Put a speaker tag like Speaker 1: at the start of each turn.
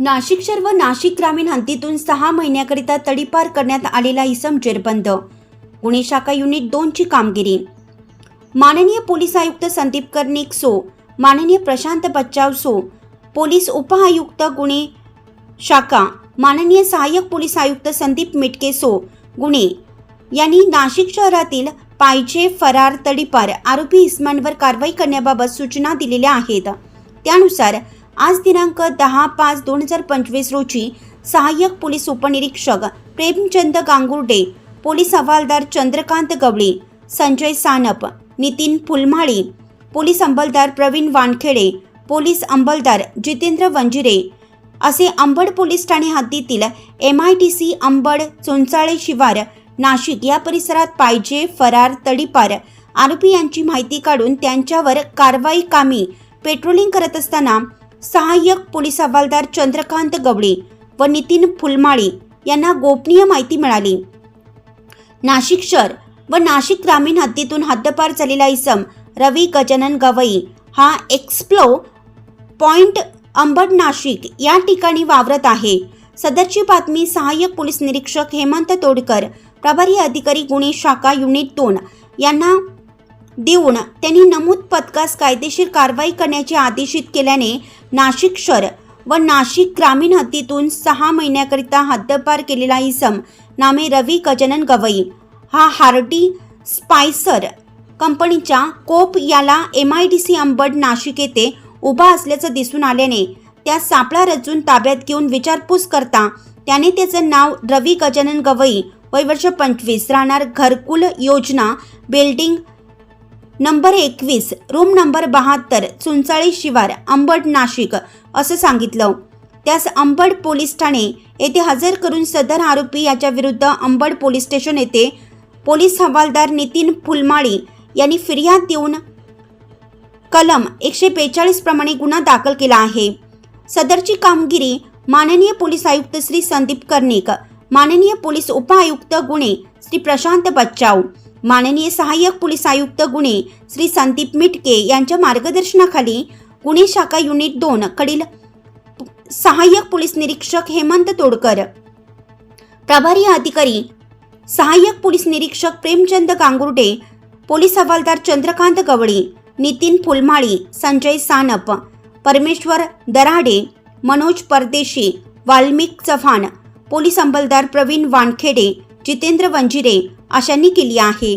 Speaker 1: नाशिक शहर व नाशिक ग्रामीण हद्दीतून सहा महिन्याकरिता तडीपार करण्यात आलेला इसम जेरबंद. गुन्हे शाखा युनिट दोनची कामगिरी. माननीय पोलीस आयुक्त संदीप कर्णिक सो. माननीय प्रशांत बच्चाव सो. पोलीस उपआयुक्त गुन्हे शाखा. माननीय सहाय्यक पोलीस आयुक्त संदीप मिटके सो. गुन्हे यांनी नाशिक शहरातील पायचे फरार तडीपार आरोपी इस्मांवर कारवाई करण्याबाबत सूचना दिलेल्या आहेत. त्यानुसार आज दिनांक दहा पाच दोन हजार पंचवीस रोजी सहाय्यक पोलीस उपनिरीक्षक प्रेमचंद गांगुर्डे पोलीस हवालदार चंद्रकांत गवळी संजय सानप नितीन फुलमाळी पोलीस अंमलदार प्रवीण वानखेडे पोलीस अंमलदार जितेंद्र वंजिरे असे अंबड पोलीस ठाणे हद्दीतील M I D C Ambad Chunchale शिवार नाशिक या परिसरात पाहिजे फरार तडीपार आरोपी यांची माहिती काढून त्यांच्यावर कारवाई कामी पेट्रोलिंग करत असताना सहाय्यक पोलीस हवालदार चंद्रकांत गवळे व नितीन फुलमाळी यांना गोपनीय माहिती मिळाली. नाशिक शहर व नाशिक ग्रामीण हद्दीतून हद्दपार झालेला इसम रवी गजानन गवई हा एक्सप्लो पॉइंट अंबड नाशिक या ठिकाणी वावरत आहे. सदरची बातमी सहाय्यक पोलीस निरीक्षक हेमंत तोडकर प्रभारी अधिकारी गुन्हे शाखा युनिट दोन यांना देऊन त्यांनी नमूद पथकास कायदेशीर कारवाई करण्याचे आदेशित केल्याने नाशिक शहर व नाशिक ग्रामीण हद्दीतून सहा महिन्याकरिता हद्दपार केलेला इसम नामे रवी गजानन गवई. हा हार्डी स्पायसर कंपनीच्या कोप याला M I D C Ambad Nashik येथे उभा असल्याचं दिसून आल्याने त्या सापळा रचून ताब्यात घेऊन विचारपूस करता त्याने त्याचं नाव रवी गजानन गवई वय वर्ष पंचवीस. राहणार घरकुल योजना बिल्डिंग नंबर एकवीस रूम नंबर बहात्तर चुंचाळी शिवार अंबड नाशिक असं सांगितलं. त्यास अंबड पोलीस ठाणे येथे हजर करून सदर आरोपी याच्या विरुद्ध अंबड पोलीस स्टेशन येथे पोलीस हवालदार नितीन फुलमाळी यांनी फिर्याद देऊन कलम एकशे बेचाळीस प्रमाणे गुन्हा दाखल केला आहे. सदरची कामगिरी माननीय पोलीस आयुक्त श्री संदीप कर्णिक माननीय पोलीस उपआयुक्त गुन्हे श्री प्रशांत बच्चाव माननीय सहाय्यक पोलीस आयुक्त गुन्हे श्री संदीप मिटके यांच्या मार्गदर्शनाखाली गुन्हे शाखा युनिट दोन कडील सहाय्यक पोलीस निरीक्षक हेमंत तोडकर प्रभारी अधिकारी सहाय्यक पोलीस निरीक्षक प्रेमचंद गांगुर्डे पोलीस हवालदार चंद्रकांत गवळी नितीन फुलमाळी संजय सानप परमेश्वर दराडे मनोज परदेशी वाल्मिक चव्हाण पोलीस अंमलदार प्रवीण वानखेडे जितेंद्र वंजिरे अशांनी केली आहे.